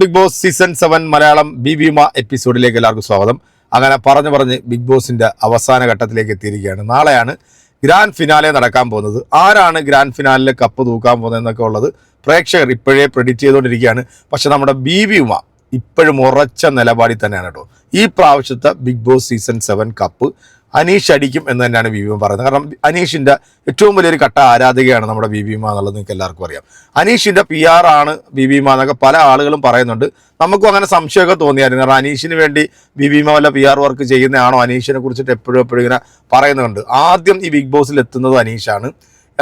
Bigg Boss season seven Malayalam B Bheema എപ്പിസോഡിലേക്ക് എല്ലാവർക്കും സ്വാഗതം. അങ്ങനെ പറഞ്ഞു പറഞ്ഞ് ബിഗ് ബോസിന്റെ അവസാന ഘട്ടത്തിലേക്ക് എത്തിയിരിക്കുകയാണ്. നാളെയാണ് ഗ്രാൻഡ് ഫിനാലെ നടക്കാൻ പോകുന്നത്. ആരാണ് ഗ്രാൻഡ് ഫിനാലിൽ കപ്പ് തൂക്കാൻ പോകുന്നത് എന്നൊക്കെ ഉള്ളത് പ്രേക്ഷകർ ഇപ്പോഴേ പ്രെഡിക്റ്റ് ചെയ്തുകൊണ്ടിരിക്കുകയാണ്. പക്ഷേ നമ്മുടെ ബി ബിമ ഇപ്പോഴും ഉറച്ച നിലപാടിൽ തന്നെയാണ് കേട്ടോ. ഈ പ്രാവശ്യത്തെ Bigg Boss season seven cup Aneesh അടിക്കും എന്ന് തന്നെയാണ് ബി ബിമ പറയുന്നത്. കാരണം അനീഷിന്റെ ഏറ്റവും വലിയൊരു കട്ട ആരാധികയാണ് നമ്മുടെ ബി ബിമ എന്നുള്ളത് നിങ്ങൾക്ക് എല്ലാവർക്കും അറിയാം. അനീഷിന്റെ പി ആർ ആണ് ബി ബിമ എന്നൊക്കെ പല ആളുകളും പറയുന്നുണ്ട്. നമുക്കും അങ്ങനെ സംശയമൊക്കെ തോന്നിയായിരുന്നു. കാരണം അനീഷിന് വേണ്ടി ബി ബിമ വല്ല പി ആർ വർക്ക് ചെയ്യുന്നതാണോ? അനീഷിനെ കുറിച്ചിട്ട് എപ്പോഴും എപ്പോഴും ഇങ്ങനെ പറയുന്നുണ്ട്. ആദ്യം ഈ ബിഗ് ബോസിൽ എത്തുന്നത് അനീഷാണ്.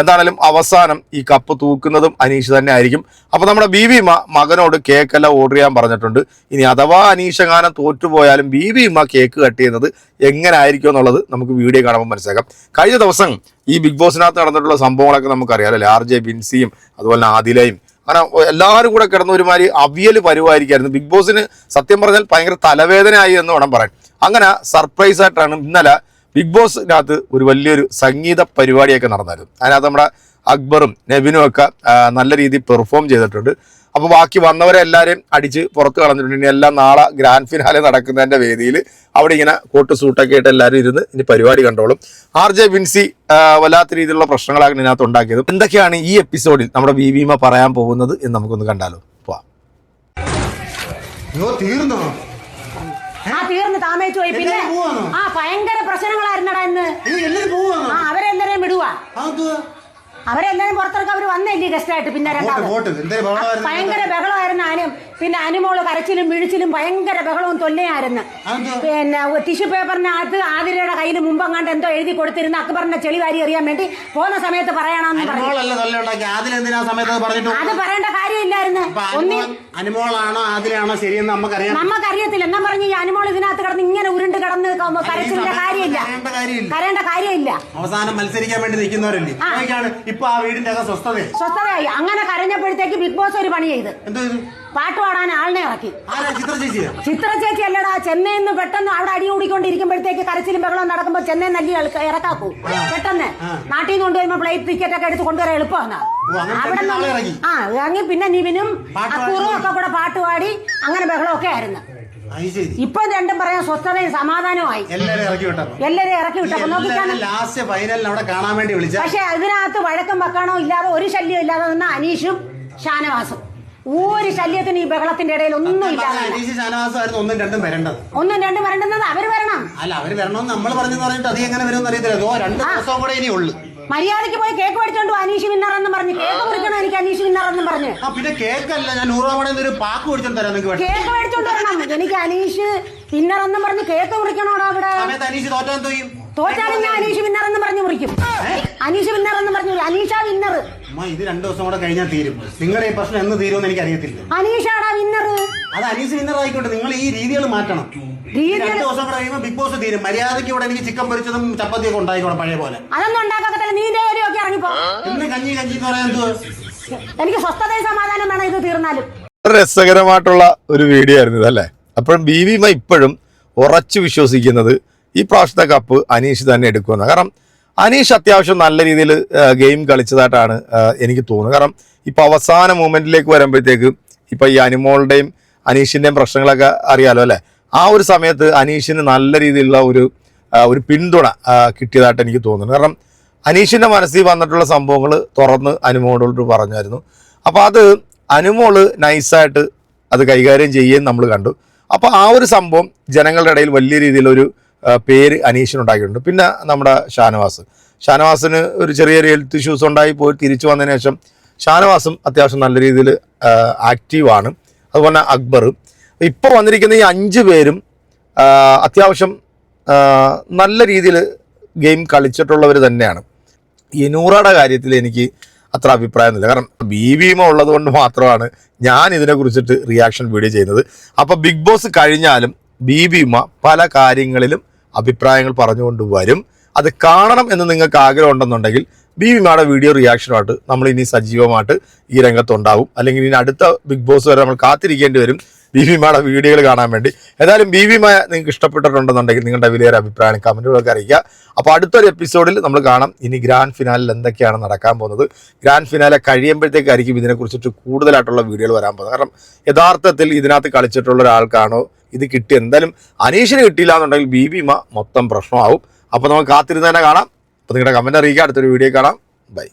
എന്താണേലും അവസാനം ഈ കപ്പ് തൂക്കുന്നതും അനീഷ് തന്നെ ആയിരിക്കും. അപ്പൊ നമ്മുടെ ബി വി മകനോട് കേക്കെല്ലാം ഓർഡർ ചെയ്യാൻ പറഞ്ഞിട്ടുണ്ട്. ഇനി അഥവാ അനീഷങ്ങാനം തോറ്റുപോയാലും ബി ബിമ കേക്ക് കട്ട് ചെയ്യുന്നത് എങ്ങനെ ആയിരിക്കും എന്നുള്ളത് നമുക്ക് വീഡിയോ കാണുമ്പോൾ മനസ്സിലാക്കാം. കഴിഞ്ഞ ദിവസം ഈ ബിഗ് ബോസിനകത്ത് നടന്നിട്ടുള്ള സംഭവങ്ങളൊക്കെ നമുക്കറിയാം അല്ലെ ആർ ജെ ബിൻസിയും അതുപോലെ ആദിലയും. അങ്ങനെ എല്ലാവരും കൂടെ കിടന്ന ഒരുമാതിരി അവിയൽ പരിവായിരിക്കായിരുന്നു ബിഗ് ബോസിന് സത്യം പറഞ്ഞാൽ ഭയങ്കര തലവേദനയായി എന്ന് വേണം പറയാൻ. അങ്ങനെ സർപ്രൈസ് ആയിട്ടാണ് ഇന്നലെ ബിഗ് ബോസിനകത്ത് ഒരു വലിയൊരു സംഗീത പരിപാടിയൊക്കെ നടന്നായിരുന്നു. അതിനകത്ത് നമ്മുടെ അക്ബറും നബിനും ഒക്കെ നല്ല രീതിയിൽ പെർഫോം ചെയ്തിട്ടുണ്ട്. അപ്പോൾ ബാക്കി വന്നവരെ എല്ലാവരെയും അടിച്ച് പുറത്ത് കളഞ്ഞിട്ടുണ്ട്. ഇനി എല്ലാം നാളെ ഗ്രാൻഡ് ഫിനാലെ നടക്കുന്നതിന്റെ വേദിയിൽ അവിടെ ഇങ്ങനെ കോട്ട് സൂട്ടൊക്കെ ആയിട്ട് എല്ലാവരും ഇരുന്ന് ഇനി പരിപാടി കണ്ടോളും. ആർ ജെ വിൻസി വല്ലാത്ത രീതിയിലുള്ള പ്രശ്നങ്ങളാണ് ഇതിനകത്ത് ഉണ്ടാക്കിയത്. എന്തൊക്കെയാണ് ഈ എപ്പിസോഡിൽ നമ്മുടെ ബി വിമ പറയാൻ പോകുന്നത് എന്ന് നമുക്കൊന്ന് കണ്ടാലോ. പോവാം. തീർന്നോ? ആ തീർന്ന് താമേച്ചു പോയി. പിന്നെ ആ ഭയങ്കര പ്രശ്നങ്ങളായിരുന്നടാ ഇന്ന്. അവരെല്ലാരെയും വിടുവാ? അവരെല്ലാരും പുറത്തിറക്കും അവർ വന്നില്ലേ ഗസ്റ്റ് ആയിട്ട്? പിന്നെ രണ്ടാമത്. ഭയങ്കര ബഹളമായിരുന്നു ആനും പിന്നെ അനുമോൾ കരച്ചിലും വിഴിച്ചിലും ഭയങ്കര ബഹളവും തൊല്ലയായിരുന്നു? പിന്നെ ടിഷ്യൂ പേപ്പറിനകത്ത് ആതിരയുടെ കയ്യിൽ മുമ്പങ്ങാണ്ട് എന്തോ എഴുതി കൊടുത്തിരുന്ന അക്ബറിന്റെ ചെളി വാരി എറിയാൻ വേണ്ടി പോകുന്ന സമയത്ത് പറയണമെന്ന് പറഞ്ഞു. അത് പറയേണ്ട കാര്യമില്ലായിരുന്നു. ഒന്നി അനുമോളാണോ ശരിയെന്ന് നമുക്കറിയാം. നമുക്കറിയത്തില്ല. എന്നാ പറഞ്ഞു ഈ അനുമോൾ ഇതിനകത്ത് കിടന്ന് ഇങ്ങനെ ഉരുണ്ട് കിടന്ന് കരച്ചിലിന്റെ കാര്യമില്ല. കരയേണ്ട കാര്യമില്ല. അവസാനം മത്സരിക്കാൻ വേണ്ടി നിൽക്കുന്നവരല്ലേ? ഇപ്പൊ ആ വീടിന്റെ അകം സ്വസ്ഥത സ്വസ്ഥതയായി. അങ്ങനെ കരഞ്ഞപ്പോഴത്തേക്ക് ബിഗ് ബോസ് ഒരു പണി ചെയ്ത് എന്തോ ഇത്? പാട്ട് പാടാൻ ആളിനെ ഇറക്കി. ആരാ ചിത്ര ചേച്ചിയാ? ചിത്ര ചേച്ചി അല്ലടാ ചെന്നൈയിൽ നിന്ന് പെട്ടെന്ന് അവിടെ അടി കൂടിക്കൊണ്ടിരിക്കുമ്പോഴത്തേക്ക് കരച്ചിലും ബഹളവും നടക്കുമ്പോൾ ചെന്നൈ നല്ല ഇറക്കാക്കൂ. പെട്ടെന്ന് നാട്ടിൽ നിന്ന് കൊണ്ടുവരുമ്പോ പ്ലേറ്റ് ടിക്കറ്റ് ഒക്കെ എടുത്ത് കൊണ്ടുവരാൻ എളുപ്പമാണ് ഓ, അങ്ങനെ അവിടെ പെട്ടെന്ന് ആളെ ഇറക്കി. ആ ഇറങ്ങി പിന്നെ നിവിനും പാട്ട് അക്കൂറും ഒക്കെ കൂടെ പാട്ട് പാടി അങ്ങനെ ബഹളമൊക്കെ ആയിരുന്നു. ഇപ്പൊ രണ്ടും പറയാൻ സ്വസ്ഥതയും സമാധാനമായി എല്ലാരും ഇറക്കി വിട്ടോ. എല്ലാരെയും ഇറക്കി വിട്ടപ്പോ ലാസ്റ്റ് ഫൈനലിൽ അവിടെ കാണാൻ വേണ്ടി വിളിച്ച. പക്ഷെ അതിനകത്ത് വഴക്കം വെക്കാണോ ഇല്ലാതെ ഒരു ശല്യം ഇല്ലാതെ നിന്ന അനീഷും ഷാനവാസും. ഒരു ശല്യത്തിന് ഈ ബഹളത്തിന്റെ ഇടയിൽ ഒന്നും ഇല്ല അനീഷ് ശാനവാസമായിരുന്നു ഒന്നും രണ്ടും വരേണ്ടത്. ഒന്നും രണ്ടും വരേണ്ടത് അവർ വരണം. അല്ല അവർ വരണമെന്ന് നമ്മൾ പറഞ്ഞു പറഞ്ഞിട്ട് അത് എങ്ങനെ വരും അറിയത്തില്ല. ഓ രണ്ട് ദിവസവും കൂടെ ഇനി ഉള്ളു മര്യാദയ്ക്ക് പോയി കേക്ക് മേടിച്ചോണ്ട് വാ, അനീഷ് വിന്നർ എന്ന് പറഞ്ഞ് കേക്ക് മുറിക്കണം എനിക്ക് അനീഷ് വിന്നർ എന്ന് പറഞ്ഞ്? ആ പിന്നെ കേക്കല്ല ഞാൻ നൂറ് രൂപ ഒരു പാക്ക് മേടിച്ചോണ്ട് തരാം നിങ്ങൾക്ക് കേക്ക് മേടിച്ചോണ്ട് വരണം. എനിക്ക് അനീഷ് വിന്നർ എന്ന് പറഞ്ഞ് കേക്ക് മുറിക്കണോടാ അവിടെ സമയത്ത് അനീഷ് തോറ്റാൻ തോയും തോറ്റാലും ഞാൻ അനീഷ് വിന്നർ എന്ന് പറഞ്ഞ് മുറിക്കും. അനീഷ് വിന്നർ എന്ന് പറഞ്ഞു അനീഷ വിന്നർ അമ്മ ഇത് രണ്ടു ദിവസം കൂടെ കഴിഞ്ഞാൽ തീരും. നിങ്ങളുടെ ഈ പ്രശ്നം എന്ന് തീരുമെന്ന് എനിക്ക് അറിയത്തില്ല അനീഷാടാ വിന്നർ അത് അനീസ് വിന്നർ ആയിക്കോട്ടെ. നിങ്ങൾ ഈ രീതികൾ മാറ്റണം. ഈ രണ്ട് ദിവസം കൂടെ കഴിയുമ്പോൾ ബിഗ് ബോസ് തീരും. മര്യാദയ്ക്ക് ഇവിടെ എനിക്ക് ചിക്കൻ പൊരിച്ചതും ചപ്പാത്തിയൊക്കെ ഉണ്ടായിക്കോട്ടെ പഴയ പോലെ. അതൊന്നും ഉണ്ടാക്കത്തില്ല. നീ ഇറങ്ങിപ്പോ ഇന്ന് കഞ്ഞി കഞ്ഞി എന്ന് പറയാൻ എന്തുവാ എനിക്ക് സ്വസ്ഥതയും സമാധാനം വേണം ഇത് തീർന്നാലും. രസകരമായിട്ടുള്ള ഒരു വീഡിയോ ആയിരുന്നു ഇതല്ലേ അപ്പോഴും ബി വിമ ഇപ്പോഴും ഉറച്ചു വിശ്വസിക്കുന്നത് ഈ പ്രാവശ്യത്തെ കപ്പ് അനീഷ് തന്നെ എടുക്കുമെന്ന് കാരണം അനീഷ് അത്യാവശ്യം നല്ല രീതിയിൽ ഗെയിം കളിച്ചതായിട്ടാണ് എനിക്ക് തോന്നുന്നത്. കാരണം ഇപ്പം അവസാന മൂമെന്റിലേക്ക് വരുമ്പോഴത്തേക്ക് ഇപ്പം ഈ അനിമോളുടെയും അനീഷിന്റെയും പ്രശ്നങ്ങളൊക്കെ അറിയാലോ അല്ലേ? ആ ഒരു സമയത്ത് അനീഷിന് നല്ല രീതിയിലുള്ള ഒരു ഒരു പിന്തുണ കിട്ടിയതായിട്ട് എനിക്ക് തോന്നുന്നു. കാരണം അനീഷിന്റെ മനസ്സിൽ വന്നിട്ടുള്ള സംഭവങ്ങൾ തുറന്ന് അനുമോളോട് പറഞ്ഞായിരുന്നു. അപ്പോൾ അത് അനുമോൾ നൈസായിട്ട് അത് കൈകാര്യം ചെയ്യുകയും നമ്മൾ കണ്ടു. അപ്പോൾ ആ ഒരു സംഭവം ജനങ്ങളുടെ ഇടയിൽ വലിയ രീതിയിലൊരു പേര് അനീഷിനുണ്ടാക്കിയിട്ടുണ്ട് പിന്നെ നമ്മുടെ ഷാനവാസ്. ഷാനവാസിന് ഒരു ചെറിയൊരു ഹെൽത്ത് ഇഷ്യൂസ് ഉണ്ടായി പോയി തിരിച്ചു വന്നതിന് ശേഷം ഷാനവാസും അത്യാവശ്യം നല്ല രീതിയിൽ ആക്റ്റീവാണ് അതുപോലെ അക്ബർ ഇപ്പോൾ വന്നിരിക്കുന്ന ഈ അഞ്ച് പേരും അത്യാവശ്യം നല്ല രീതിയിൽ ഗെയിം കളിച്ചിട്ടുള്ളവർ തന്നെയാണ്. ഈ നൂറയുടെ കാര്യത്തിൽ എനിക്ക് അത്ര അഭിപ്രായമൊന്നുമില്ല. കാരണം ബി ഭീമ ഉള്ളത് കൊണ്ട് മാത്രമാണ് ഞാൻ ഇതിനെ കുറിച്ചിട്ട് റിയാക്ഷൻ വീഡിയോ ചെയ്യുന്നത്. അപ്പോൾ ബിഗ് ബോസ് കഴിഞ്ഞാലും ബി ഭീമ പല കാര്യങ്ങളിലും അഭിപ്രായങ്ങൾ പറഞ്ഞുകൊണ്ട് വരും. അത് കാണണം എന്ന് നിങ്ങൾക്ക് ആഗ്രഹം ഉണ്ടെന്നുണ്ടെങ്കിൽ ബി വിമയുടെ വീഡിയോ റിയാക്ഷനുമായിട്ട് നമ്മൾ ഇനി സജീവമായിട്ട് ഈ രംഗത്തുണ്ടാവും. അല്ലെങ്കിൽ ഇനി അടുത്ത ബിഗ് ബോസ് വരെ നമ്മൾ കാത്തിരിക്കേണ്ടി വരും. ബീവിമയുടെ വീഡിയോകൾ കാണാൻ വേണ്ടി. ഏതായാലും ബി വിമായ നിങ്ങൾക്ക് ഇഷ്ടപ്പെട്ടിട്ടുണ്ടെന്നുണ്ടെങ്കിൽ നിങ്ങളുടെ വിലയേറെ അഭിപ്രായം കമന്റുകളൊക്കെ അറിയിക്കുക. അപ്പോൾ അടുത്തൊരു എപ്പിസോഡിൽ നമ്മൾ കാണാം ഇനി ഗ്രാൻഡ് ഫിനാലിൽ എന്തൊക്കെയാണ് നടക്കാൻ പോകുന്നത്. ഗ്രാൻഡ് ഫിനാലെ കഴിയുമ്പോഴത്തേക്കായിരിക്കും ഇതിനെക്കുറിച്ചിട്ട് കൂടുതലായിട്ടുള്ള വീഡിയോകൾ വരാൻ പോകുന്നത്. കാരണം യഥാർത്ഥത്തിൽ ഇതിനകത്ത് കളിച്ചിട്ടുള്ള ഒരാൾക്കാണോ? ഇത് കിട്ടി. എന്തായാലും അനീഷിന് കിട്ടിയില്ല എന്നുണ്ടെങ്കിൽ ബി ബീവിമ മൊത്തം പ്രശ്നമാവും. അപ്പോൾ നമുക്ക് കാത്തിരുന്ന് തന്നെ കാണാം. അപ്പോൾ നിങ്ങളുടെ കമന്റ് അറിയിക്കുക. അടുത്തൊരു വീഡിയോ കാണാം. ബൈ